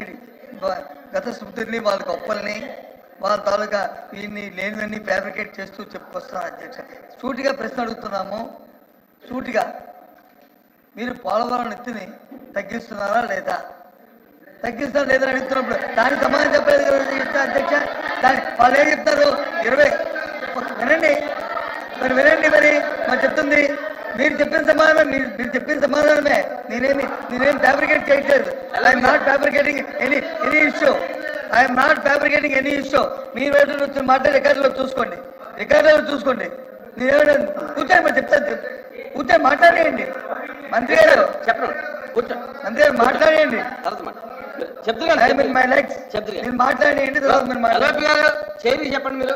ఏంటి? గత స్మృతుల్ని వాళ్ళ గొప్పల్ని వాళ్ళ తాలూకా వీళ్ళని లేనివన్నీ ఫ్యాబ్రికేట్ చేస్తూ చెప్పుకొస్తున్నాను అధ్యక్ష సూటిగా ప్రశ్న అడుగుతున్నాము. సూటిగా. మీరు పోలవరం ఎత్తుని తగ్గిస్తున్నారా లేదా? తగ్గిస్తారా లేదా అడుగుతున్నప్పుడు దానికి సమాధానం చెప్పలేదు కదా అధ్యక్ష దాని వాళ్ళు ఏం చెప్తారు? ఇరవై వినండి. మరి వినండి మరి మరి చెప్తుంది. మీరు చెప్పిన సమాధానం మీరు మీరు చెప్పిన సమాధానమే. నేనేమి నేనేం ఫ్యాబ్రికేట్ చేయట్లేదు. I'm not fabricating any any issue I'm not fabricating any issue మీ వేటు వచ్చి మాట్లాడే రికార్డులో చూసుకోండి. రికార్డులో చూసుకోండి. నేను కూర్చొని మరి చెప్తాను కూర్చొని మాట్లాడేయండి. మంత్రి గారు చెప్పండి. కూర్చో. మంత్రి గారు మాట్లాడేయండి. తర్వాత మాట. చెప్తున్నా ఐ మీన్ మై లెగ్స్ చెప్తున్నా మీరు మాట్లాడేయండి తర్వాత మీరు మాట్లాడండి ఎల్ఓపి గారు చేరి చెప్పండి మీరు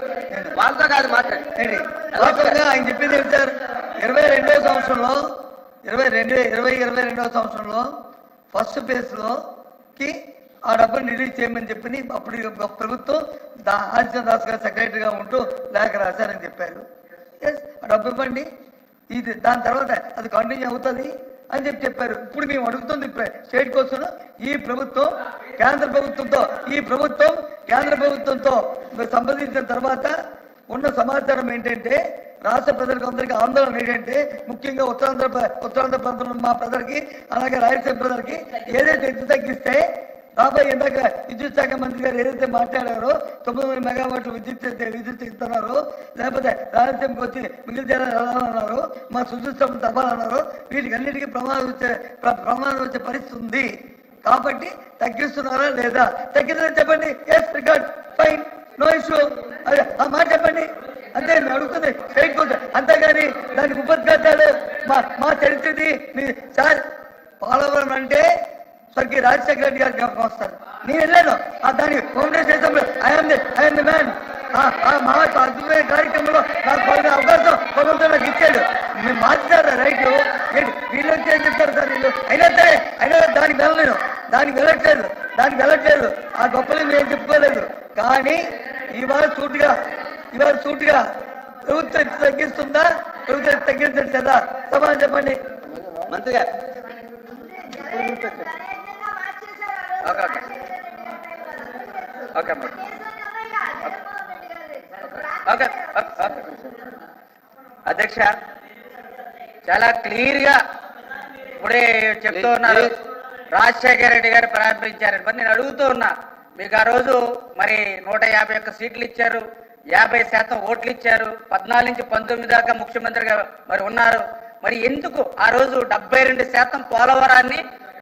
వాళ్ళతో కాదు మాట్లాడి ఏంటి? వాస్తవంగా ఆయన చెప్పింది సార్? ఇరవై రెండవ సంవత్సరంలో ఇరవై రెండు ఇరవై ఇరవై రెండవ సంవత్సరంలో ఫస్ట్ ఫేజ్లోకి ఆ డబ్బును రిలీజ్ చేయమని చెప్పి అప్పుడు ప్రభుత్వం దా ఆదిత్య దాస్ గారు సెక్రటరీగా ఉంటూ లేఖ రాశారని చెప్పారు. ఎస్ ఆ డబ్బు ఇవ్వండి. ఇది దాని తర్వాత అది కంటిన్యూ అవుతుంది అని చెప్పి చెప్పారు. ఇప్పుడు మేము అడుగుతుంది స్టేట్ కోసం ఈ ప్రభుత్వం కేంద్ర ప్రభుత్వంతో ఈ ప్రభుత్వం కేంద్ర ప్రభుత్వంతో సంప్రదించిన తర్వాత ఉన్న సమాచారం ఏంటంటే రాష్ట్ర ప్రజలకు అందరికీ ఆందోళన ఏంటంటే ముఖ్యంగా ఉత్తరాంధ్ర ఉత్తరాంధ్ర ప్రాంతంలో మా ప్రజలకి అలాగే రాయలసీమ ప్రజలకి ఏదైతే ఎత్తు తగ్గిస్తే రాబోయే ఇందాక విద్యుత్ శాఖ మంత్రి గారు ఏదైతే మాట్లాడారో తొమ్మిది వందల మెగావాట్లు విద్యుత్ విద్యుత్ ఇస్తున్నారు లేకపోతే రాయలసీమకి వచ్చి మిగిలిన జిల్లాలు వెళ్ళాలన్నారు మా సుదృష్టం తవ్వాలన్నారు వీటికి అన్నిటికీ ప్రమాదం వచ్చే ప్ర- ప్రమాదం వచ్చే పరిస్థితి ఉంది. కాబట్టి తగ్గిస్తున్నారా లేదా? తగ్గిందని చెప్పండి? Yes record fine no issue అదే ఆ మాట చెప్పండి అంతే నేను అడుగుతుంది స్ట్రైట్ కోసం దానికి ఉపద్ఘాతాలు మా మా చరిత్రది మీ సార్ పాలవరం అంటే స్వర్గీయ రాజశేఖర రెడ్డి గారు జ్ఞాపకం వస్తారు. నేను వెళ్ళాను. ఆ దాని ఫౌండేషన్ చేసినప్పుడు I'm the I'm the man మా అద్భుతమైన కార్యక్రమంలో నాకు పడిన అవకాశం భగవంతుడు నాకు ఇచ్చాడు. మీరు మార్చారు రైట్? ఏంటి? వీళ్ళు వచ్చి ఏం చెప్తారు సార్ వీళ్ళు? అయినా సరే అయినా దానికి వెళ్ళలేను. దానికి వెళ్ళట్లేదు. దానికి వెళ్ళట్లేదు. ఆ గొప్పలు మేము చెప్పుకోలేదు. కానీ ఇవాళ సూటిగా ఇవాళ సూటిగా ప్రభుత్వం తగ్గిస్తుందా? ప్రభుత్వం ఎంత తగ్గించదు కదా సమాధానం చెప్పండి. మంత్రి గారు ఓకే ఓకే. ఓకే అమ్మా. Okay okay, okay. అధ్యక్ష చాలా క్లియర్గా ఇప్పుడే చెప్తూ ఉన్నారు. రాజశేఖర రెడ్డి గారు ప్రారంభించారని మరి నేను అడుగుతూ ఉన్నా మీకు ఆ రోజు మరి నూట యాభై ఒక్క సీట్లు ఇచ్చారు. యాభై శాతం ఓట్లు ఇచ్చారు. పద్నాలుగు నుంచి పంతొమ్మిది దాకా ముఖ్యమంత్రిగా మరి ఉన్నారు. మరి ఎందుకు ఆ రోజు డెబ్బై రెండు శాతం పోలవరాన్ని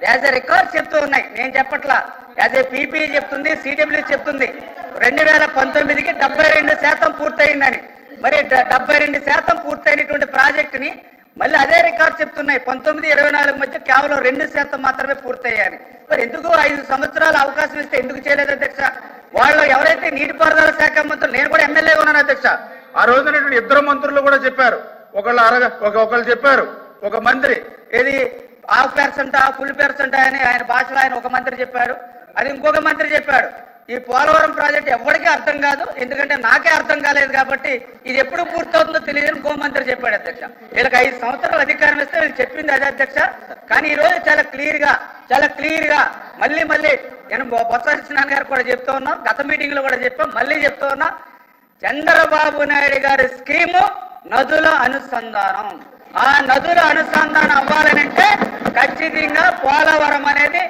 యాజ్ ఎ రికార్డ్ చెప్తూ ఉన్నాయి. నేను చెప్పట్లా. యాజ్ ఏ పీపీ చెప్తుంది సిడబ్ల్యూ చెప్తుంది. రెండు వేల పంతొమ్మిదికి డెబ్బై రెండు శాతం పూర్తయిందని. మరి డెబ్బై రెండు శాతం పూర్తయినటువంటి ప్రాజెక్టుని మళ్ళీ అదే రికార్డ్ చెప్తున్నాయి. పంతొమ్మిది ఇరవై నాలుగు మధ్య కేవలం రెండు శాతం మాత్రమే పూర్తయ్యాయని. మరి ఎందుకు ఐదు సంవత్సరాల అవకాశం ఇస్తే ఎందుకు చేయలేదు అధ్యక్ష? వాళ్ళు ఎవరైతే నీటిపారుదల శాఖ మంత్రులు నేను కూడా ఎమ్మెల్యే ఉన్నాను అధ్యక్ష. ఆ రోజున ఇద్దరు మంత్రులు కూడా చెప్పారు. ఒకళ్ళు అరగ ఒక ఒకళ్ళు చెప్పారు. ఒక మంత్రి. ఏది? హాఫ్ పర్సెంట్ ఫుల్ పర్సెంట్ అని ఆయన భాషలో ఆయన ఒక మంత్రి చెప్పాడు. అది ఇంకొక మంత్రి చెప్పాడు. ఈ పోలవరం ప్రాజెక్ట్ ఎవరికీ అర్థం కాదు. ఎందుకంటే నాకే అర్థం కాలేదు కాబట్టి ఇది ఎప్పుడు పూర్తవుతుందో తెలియదు ఇంకో మంత్రి చెప్పాడు అధ్యక్ష. వీళ్ళకి ఐదు సంవత్సరాలు అధికారం ఇస్తే వీళ్ళు చెప్పింది అదే అధ్యక్ష. కానీ ఈ రోజు చాలా క్లియర్గా చాలా క్లియర్గా మళ్ళీ మళ్ళీ నేను బొత్స సత్యనారాయణ గారు కూడా చెప్తూ ఉన్నాం గత మీటింగ్లో కూడా చెప్పాం మళ్ళీ చెప్తూ ఉన్నా చంద్రబాబు నాయుడు గారి స్కీము నదుల అనుసంధానం. ఆ నదుల అనుసంధానం అవ్వాలనంటే ఖచ్చితంగా పోలవరం అనేది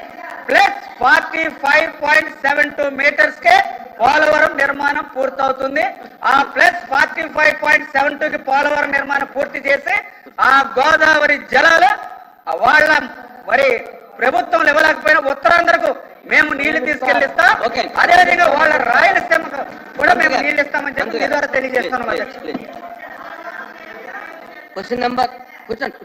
plus forty five point seven two metres కే పోలవరం నిర్మాణం పూర్తవుతుంది. ఆ plus forty five point seven two కి పోలవరం నిర్మాణం పూర్తి చేసి ఆ గోదావరి జలాలు వాళ్ళ మరి ప్రభుత్వం ఇవ్వలేకపోయినా ఉత్తరాంధ్రకు మేము నీళ్ళు తీసుకెళ్ళిస్తాం. ఓకే. అదేవిధంగా వాళ్ళ రాయలసీమకు కూడా మేము నీళ్ళు ఇస్తామని చెప్పి మీ ద్వారా తెలియజేస్తున్నాం అధ్యక్ష క్వశ్చన్ నెంబర్ కూర్చోండి.